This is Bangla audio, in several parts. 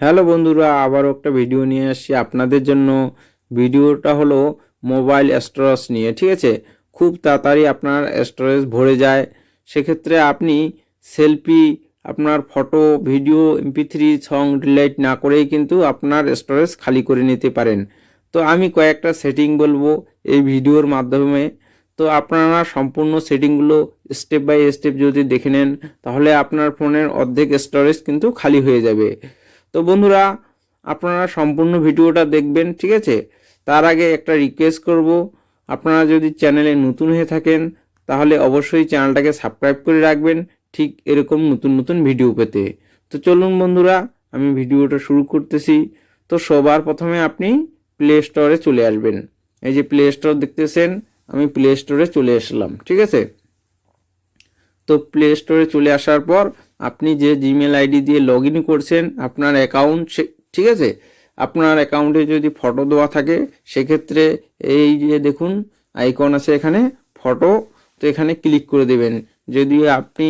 হ্যালো বন্ধুরা, আবারও একটা ভিডিও নিয়ে আসছি আপনাদের জন্য। ভিডিওটা হলো মোবাইল স্টোরেজ নিয়ে, ঠিক আছে? খুব তাড়াতাড়ি আপনার স্টোরেজ ভরে যায়। সেক্ষেত্রে আপনি সেলফি আপনার photo video MP three song delete না করেই কিন্তু আপনার স্টোরেজ খালি করে নিতে পারেন। তো আমি কয়েকটা সেটিং বলব এই ভিডিওর মাধ্যমে। তো আপনারা সম্পূর্ণ সেটিংগুলো স্টেপ বাই স্টেপ যদি দেখে নেন, তাহলে আপনার ফোনের অর্ধেক স্টোরেজ কিন্তু খালি হয়ে যাবে। তো বন্ধুরা, আপনারা সম্পূর্ণ ভিডিওটা দেখবেন, ঠিক আছে? তার আগে একটা রিকোয়েস্ট করব। আপনারা যদি চ্যানেলে নতুন হয়ে থাকেন, তাহলে অবশ্যই চ্যানেলটাকে সাবস্ক্রাইব করে রাখবেন, ঠিক এরকম নতুন নতুন ভিডিও পেতে। তো চলুন বন্ধুরা, আমি ভিডিওটা শুরু করতেছি। তো সবার প্রথমে আপনি প্লে স্টোরে চলে আসবেন। এই যে প্লে স্টোর দেখতেছেন, আমি প্লে স্টোরে চলে আসলাম, ঠিক আছে? তো প্লে স্টোরে চলে আসার পর আপনি যে জিমেল আইডি দিয়ে লগ ইন করছেন, আপনার অ্যাকাউন্ট ঠিক আছে? আপনার অ্যাকাউন্টে যদি ফটো দেওয়া থাকে, সেক্ষেত্রে এই যে দেখুন আইকন আছে এখানে ফটো তো এখানে ক্লিক করে দেবেন। যদি আপনি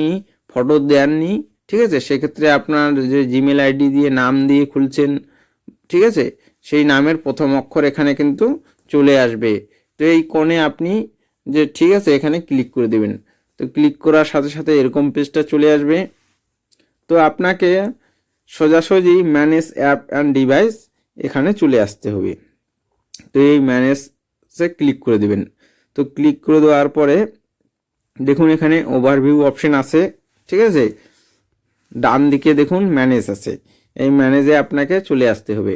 ফটো দেননি, ঠিক আছে? সেক্ষেত্রে আপনার যে জিমেল আইডি দিয়ে নাম দিয়ে খুলছেন, ঠিক আছে? সেই নামের প্রথম অক্ষর এখানে কিন্তু চলে আসবে। তো এই কোণে আপনি যে ঠিক আছে, এখানে ক্লিক করে দেবেন। তো ক্লিক করার সাথে সাথে এরকম পেজটা চলে আসবে। তো আপনাকে সোজাসুজি ম্যানেজ অ্যাপ অ্যান্ড ডিভাইস এখানে চলে আসতে হবে। তো এই ম্যানেজে ক্লিক করে দেবেন। তো ক্লিক করে দেওয়ার পরে দেখুন এখানে ওভারভিউ অপশন আছে, ঠিক আছে? ডান দিকে দেখুন ম্যানেজ আছে। এই ম্যানেজে আপনাকে চলে আসতে হবে।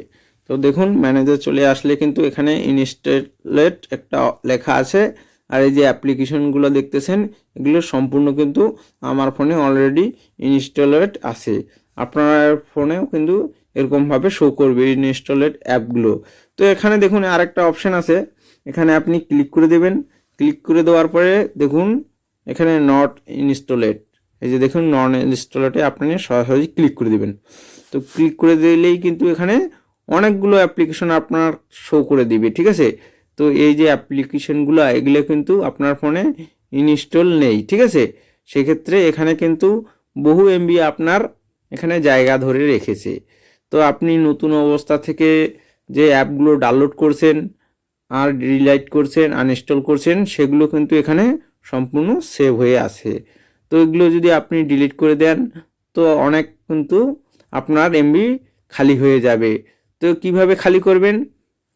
তো দেখুন ম্যানেজে চলে আসলে কিন্তু এখানে ইনস্টলেট একটা লেখা আছে। আর এই যে অ্যাপ্লিকেশনগুলো দেখতেছেন, এগুলো সম্পূর্ণ কিন্তু আমার ফোনে অলরেডি ইনস্টলেট আছে। আপনার ফোনেও কিন্তু এরকমভাবে শো করবে ইনস্টলেট অ্যাপগুলো। তো এখানে দেখুন আরেকটা অপশান আছে। এখানে আপনি ক্লিক করে দেবেন। ক্লিক করে দেওয়ার পরে দেখুন এখানে নট ইনস্টলেট এই যে দেখুন নন ইনস্টলেটে আপনি সরাসরি ক্লিক করে দেবেন। তো ক্লিক করে দিলেই কিন্তু এখানে অনেকগুলো অ্যাপ্লিকেশন আপনার শো করে দিবে, ঠিক আছে? তো এই যে অ্যাপ্লিকেশনগুলো এগুলো কিন্তু আপনার ফোনে ইনস্টল নেই, ঠিক আছে? সেক্ষেত্রে এখানে কিন্তু বহু এমবি আপনার এখানে জায়গা ধরে রেখেছে। তো আপনি নতুন অবস্থা থেকে যে অ্যাপগুলো ডাউনলোড করছেন, আর ডিলাইট করছেন আনইনস্টল করছেন, সেগুলো কিন্তু এখানে সম্পূর্ণ সেভ হয়ে আছে। তো এগুলো যদি আপনি ডিলিট করে দেন, তো অনেক কিন্তু আপনার এমবি খালি হয়ে যাবে। তো কীভাবে খালি করবেন?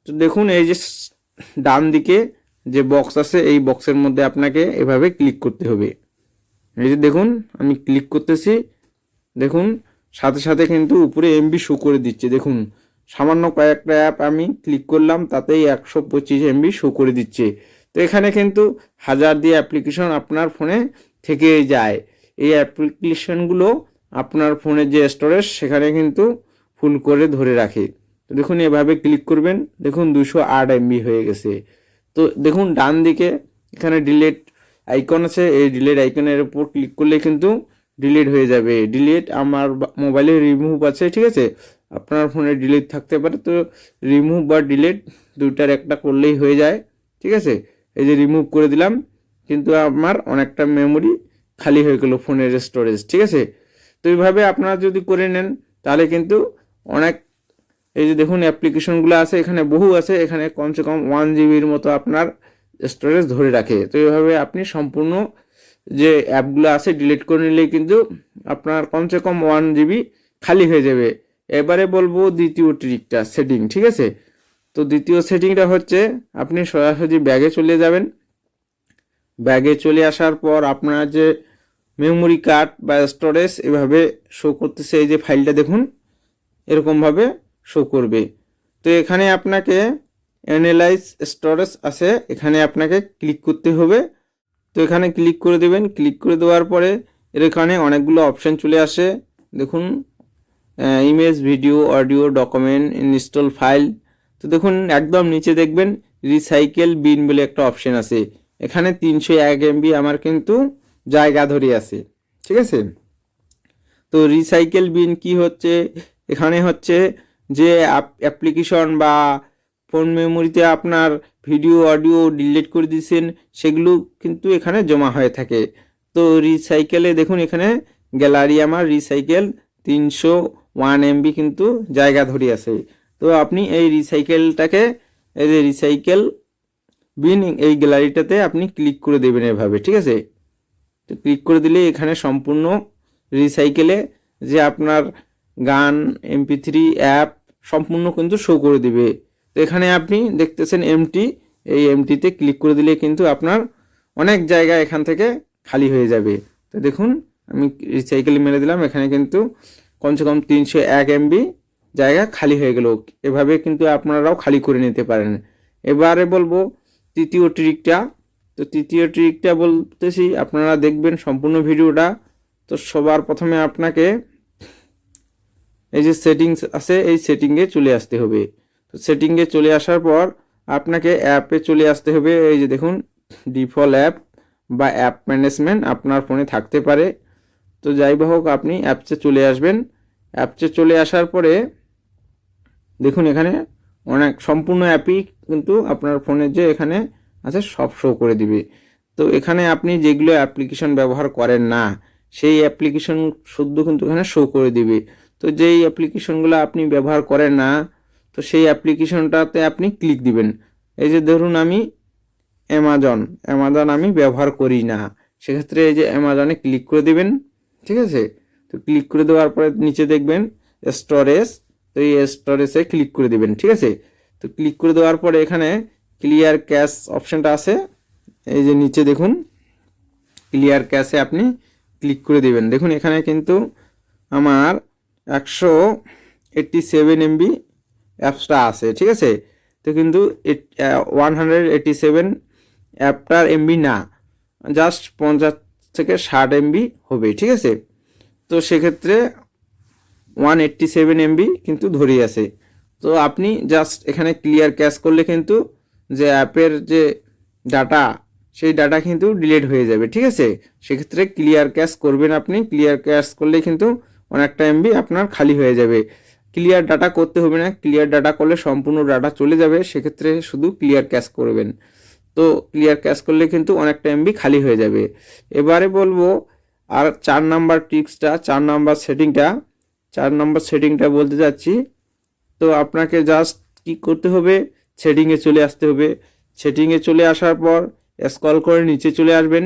তো দেখুন, এই যে ডান দিকে যে বক্স আছে, এই বক্সের মধ্যে আপনাকে এভাবে ক্লিক করতে হবে। এই যে দেখুন, আমি ক্লিক করতেছি। দেখুন, সাথে সাথে কিন্তু উপরে এমবি শো করে দিচ্ছে। দেখুন, সামান্য কয়েকটা অ্যাপ আমি ক্লিক করলাম, তাতেই একশো পঁচিশ এমবি শো করে দিচ্ছে। তো এখানে কিন্তু হাজার দিয়ে অ্যাপ্লিকেশন আপনার ফোনে থেকে যায়। এই অ্যাপ্লিকেশনগুলো আপনার ফোনের যে স্টোরেজ সেখানে কিন্তু ফুল করে ধরে রাখে। তো দেখুন, এভাবে ক্লিক করবেন, দেখুন দুশো আট এমবি হয়ে গেছে। তো দেখুন, ডান দিকে এখানে ডিলেট আইকন আছে, এই ডিলেট আইকনের উপর ক্লিক করলে কিন্তু ডিলিট হয়ে যাবে। ডিলিট আমার মোবাইলে রিমুভ আছে, ঠিক আছে? আপনার ফোনে ডিলিট থাকতে পারে, তো রিমুভ বা ডিলিট দুইটার একটা করলেই হয়ে যায়, ঠিক আছে? এই যে রিমুভ করে দিলাম, কিন্তু আমার অনেকটা মেমোরি খালি হয়ে গেলো ফোনের স্টোরেজ ঠিক আছে? তো এইভাবে আপনারা যদি করে নেন, তাহলে কিন্তু অনেক এই যে দেখুন অ্যাপ্লিকেশনগুলো আছে, এখানে বহু আছে, এখানে কমসে কম ওয়ান জিবির মতো আপনার স্টোরেজ ধরে রাখে। তো এইভাবে আপনি সম্পূর্ণ যে অ্যাপগুলো আছে ডিলিট করে নিলেই কিন্তু আপনার কমসে কম ওয়ান জিবি খালি হয়ে যাবে। এবারে বলব দ্বিতীয় ট্রিকটা সেটিং ঠিক আছে? তো দ্বিতীয় সেটিংটা হচ্ছে, আপনি সরাসরি ব্যাগে চলে যাবেন। ব্যাগে চলে আসার পর আপনার যে মেমোরি কার্ড বা স্টোরেজ এভাবে শো করতেছে, এই যে ফাইলটা দেখুন, এরকমভাবে শো করবে। তো এখানে আপনাকে অ্যানালাইজ স্টোরেজ আছে, এখানে আপনাকে ক্লিক করতে হবে। তো এখানে ক্লিক করে দেবেন। ক্লিক করে দেওয়ার পরে এর এখানে অনেকগুলো অপশান চলে আসে। দেখুন image video audio document install file তো দেখুন, একদম নিচে দেখবেন রিসাইকেল বিন বলে একটা অপশান আছে। এখানে তিনশো এক এমবি আমার কিন্তু জায়গা ধরে আছে। ঠিক আছে? তো রিসাইকেল বিন কি হচ্ছে? এখানে হচ্ছে যে অ্যাপ্লিকেশন বা ফোন মেমোরিতে আপনার ভিডিও অডিও ডিলিট করে দিয়েছেন, সেগুলো কিন্তু এখানে জমা হয়ে থাকে। তো রিসাইকেলে দেখুন এখানে গ্যালারি আমার রিসাইকেল তিনশো ওয়ান এমবি কিন্তু জায়গা ধরে আছে। তো আপনি এই রিসাইকেলটাকে এই যে রিসাইকেল বিন এই গ্যালারিটাতে আপনি ক্লিক করে দেবেন এভাবে, ঠিক আছে? তো ক্লিক করে দিলে এখানে সম্পূর্ণ রিসাইকেলে যে আপনার গান এমপি থ্রি অ্যাপ সম্পূর্ণ কিন্তু শো করে দিবে। তো এখানে আপনি দেখতেছেন এমটি এই এমটিতে ক্লিক করে দিলে কিন্তু আপনার অনেক জায়গা এখান থেকে খালি হয়ে যাবে। তো দেখুন, আমি রিসাইকেল মেরে দিলাম, এখানে কিন্তু কমসে কম তিনশো এক এমবি জায়গা খালি হয়ে গেল। এভাবে কিন্তু আপনারাও খালি করে নিতে পারেন। এবারে বলব তৃতীয় ট্রিকটা তো তৃতীয় ট্রিকটা বলতেছি, আপনারা দেখবেন সম্পূর্ণ ভিডিওটা। তো সবার প্রথমে আপনাকে এই যে সেটিংস আছে, এই সেটিংয়ে চলে আসতে হবে। তো সেটিংয়ে চলে আসার পর আপনাকে অ্যাপে চলে আসতে হবে। এই যে দেখুন ডিফল্ট অ্যাপ বা অ্যাপ ম্যানেজমেন্ট আপনার ফোনে থাকতে পারে। তো যাই হোক, আপনি অ্যাপসে চলে আসবেন। অ্যাপসে চলে আসার পরে দেখুন এখানে অনেক সম্পূর্ণ অ্যাপই কিন্তু আপনার ফোনে যে এখানে আছে, সব শো করে দিবে। তো এখানে আপনি যেগুলো অ্যাপ্লিকেশন ব্যবহার করেন না, সেই অ্যাপ্লিকেশন শুদ্ধ কিন্তু এখানে শো করে দিবে। তো যেই অ্যাপ্লিকেশনগুলো আপনি ব্যবহার করেন না, তো সেই অ্যাপ্লিকেশনটাতে আপনি ক্লিক দিবেন। এই যে ধরুন আমি অ্যামাজন অ্যামাজন আমি ব্যবহার করি না। সেক্ষেত্রে এই যে অ্যামাজনে ক্লিক করে দিবেন, ঠিক আছে? তো ক্লিক করে দেওয়ার পরে নিচে দেখবেন স্টোরেজ তো এই স্টোরেজে ক্লিক করে দিবেন, ঠিক আছে? তো ক্লিক করে দেওয়ার পরে এখানে ক্লিয়ার ক্যাশ অপশানটা আছে। এই যে নিচে দেখুন ক্লিয়ার ক্যাশে আপনি ক্লিক করে দিবেন। দেখুন এখানে কিন্তু আমার একশো এইট্টি সেভেন এমবি অ্যাপসটা আছে, ঠিক আছে? তো কিন্তু ওয়ান হান্ড্রেড এইট্টি সেভেন অ্যাপটার এমবি না, জাস্ট পঞ্চাশ থেকে ষাট এমবি হবে, ঠিক আছে? তো সেক্ষেত্রে ওয়ান এইট্টি সেভেন এমবি কিন্তু ধরে আছে। তো আপনি জাস্ট এখানে ক্লিয়ার ক্যাশ করলে কিন্তু যে অ্যাপের যে ডাটা, সেই ডাটা কিন্তু ডিলিট হয়ে যাবে, ঠিক আছে? সেক্ষেত্রে ক্লিয়ার ক্যাশ করবেন আপনি, ক্লিয়ার ক্যাশ করলে কিন্তু অনেকটা এমবি আপনার খালি হয়ে যাবে। ক্লিয়ার ডাটা করতে হবে না। ক্লিয়ার ডাটা করলে সম্পূর্ণ ডাটা চলে যাবে। সেক্ষেত্রে শুধু ক্লিয়ার ক্যাশ করবেন। তো ক্লিয়ার ক্যাশ করলে কিন্তু অনেকটা এমবি খালি হয়ে যাবে। এবারে বলব, আর চার নাম্বার ট্রিক্সটা চার নাম্বার সেটিংটা চার নাম্বার সেটিংটা বলতে যাচ্ছি তো আপনাকে জাস্ট কি করতে হবে? সেটিংয়ে চলে আসতে হবে। সেটিংয়ে চলে আসার পর স্কল করে নিচে চলে আসবেন।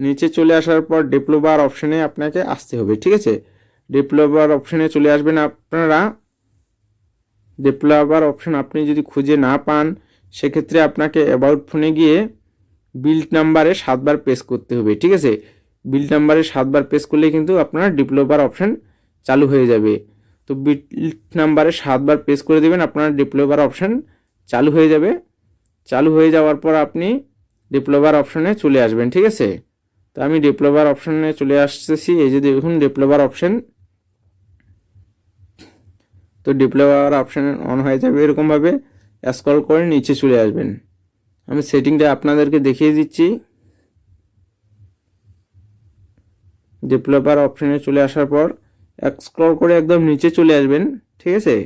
নিচে চলে আসার পর ডেভেলপার অপশানে আপনাকে আসতে হবে। ঠিক আছে? ডেভেলপার অপশনে চলে আসবেন আপনারা। ডেভেলপার অপশন আপনি যদি খুঁজে না পান, সেক্ষেত্রে আপনাকে অ্যাবাউট ফোনে গিয়ে বিল্ড নাম্বারে সাতবার প্রেস করতে হবে, ঠিক আছে? বিল্ড নাম্বারে সাতবার প্রেস করলে কিন্তু আপনার ডেভেলপার অপশন চালু হয়ে যাবে। তো বিল্ড নাম্বারে সাতবার প্রেস করে দেবেন, আপনার ডেভেলপার অপশন চালু হয়ে যাবে। চালু হয়ে যাওয়ার পর আপনি ডেভেলপার অপশনে চলে আসবেন, ঠিক আছে? তো আমি ডেভেলপার অপশনে চলে আসতেছি, এই যে দেখুন ডেভেলপার অপশন তো ডেভেলপার অপশন অন হয়ে যাবে। এরকমভাবে স্ক্রল করে নিচে চলে আসবেন। আমি সেটিংটা আপনাদেরকে দেখিয়ে দিচ্ছি। ডেভেলপার অপশনে চলে আসার পর স্ক্রল করে একদম নিচে চলে আসবেন, ঠিক আছে?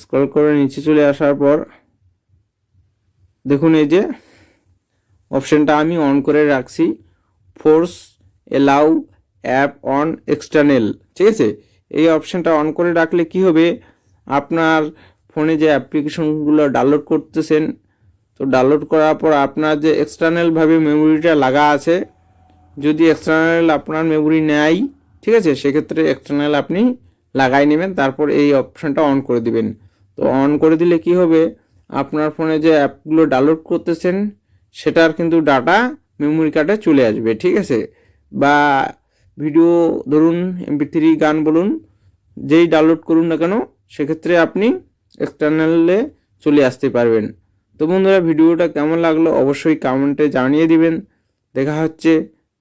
স্ক্রল করে নিচে চলে আসার পর দেখুন এই যে অপশনটা আমি অন করে রাখছি। Force allow app on external ঠিক আছে? এই অপশানটা অন করে রাখলে কি হবে? আপনার ফোনে যে অ্যাপ্লিকেশনগুলো ডাউনলোড করতেছেন, তো ডাউনলোড করার পর আপনার যে এক্সটার্নালভাবে মেমোরিটা লাগা আছে, যদি এক্সটার্নাল আপনার মেমোরি নেয়, ঠিক আছে? সেক্ষেত্রে এক্সটার্নাল আপনি লাগাই নেবেন, তারপর এই অপশানটা অন করে দিবেন। তো অন করে দিলে কি হবে? আপনার ফোনে যে অ্যাপগুলো ডাউনলোড করতেছেন, সেটার কিন্তু ডাটা মেমোরি কার্ডে চলে আসবে, ঠিক আছে? বা ভিডিও ধরুন এমপি থ্রি গান বলুন, যেই ডাউনলোড করুন না কেন, সেক্ষেত্রে আপনি এক্সটার্নালে চলে আসতে পারবেন। তো বন্ধুরা, ভিডিওটা কেমন লাগল অবশ্যই কমেন্টে জানিয়ে দিবেন। দেখা হচ্ছে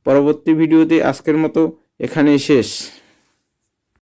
পরবর্তী ভিডিওতে। আজকের মতো এখানেই শেষ।